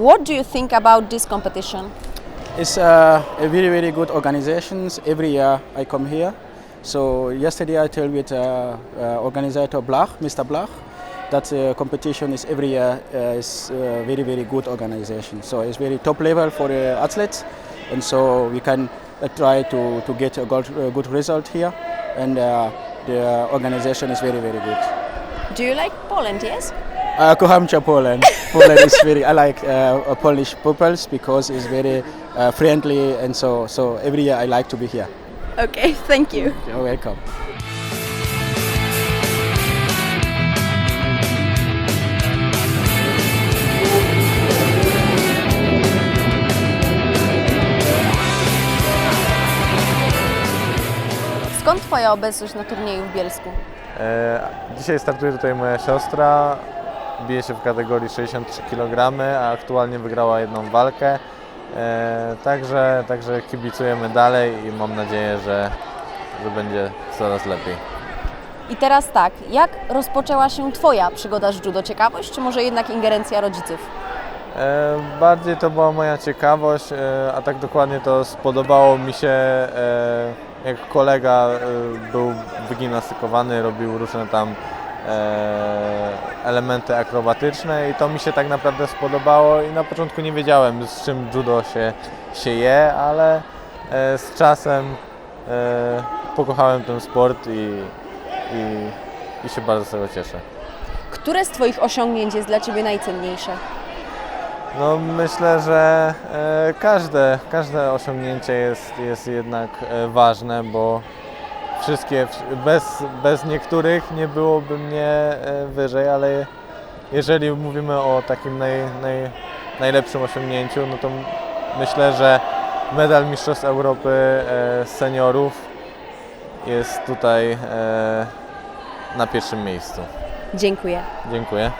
What do you think about this competition? It's uh, a very, very good organization. Every year I come here. So yesterday I told with uh, uh, organizer Blach, Mr. Blach, that uh, competition is every year uh, is uh, very, very good organization. So it's very top level for uh, athletes, and so we can try to, to get a good, a good result here. And the organization is very, very good. Do you like Poland, yes? Uh, kocham cię Poland. Poland is very. I like uh, Polish peoples because it's very uh, friendly, and so so every year I like to be here. Okay, thank you. You're welcome. Skąd Twoja obecność na turnieju w Bielsku? E, Dzisiaj startuje tutaj moja siostra. Bije się w kategorii 63 kg, a aktualnie wygrała jedną walkę. E, Także, także kibicujemy dalej i mam nadzieję, że, że będzie coraz lepiej. I teraz tak, jak rozpoczęła się Twoja przygoda z judo? Ciekawość, czy może jednak ingerencja rodziców? E, Bardziej to była moja ciekawość, e, a tak dokładnie to spodobało mi się, e, jak kolega był wygimnastykowany, robił różne tam elementy akrobatyczne i to mi się tak naprawdę spodobało i na początku nie wiedziałem z czym judo się, się je, ale z czasem pokochałem ten sport i, i, i się bardzo z tego cieszę. Które z Twoich osiągnięć jest dla Ciebie najcenniejsze? No myślę, że e, każde, każde osiągnięcie jest, jest jednak e, ważne, bo wszystkie, bez, bez niektórych nie byłoby mnie e, wyżej, ale jeżeli mówimy o takim naj, naj, najlepszym osiągnięciu, no to myślę, że medal Mistrzostw Europy seniorów jest tutaj na pierwszym miejscu. Dziękuję. Dziękuję.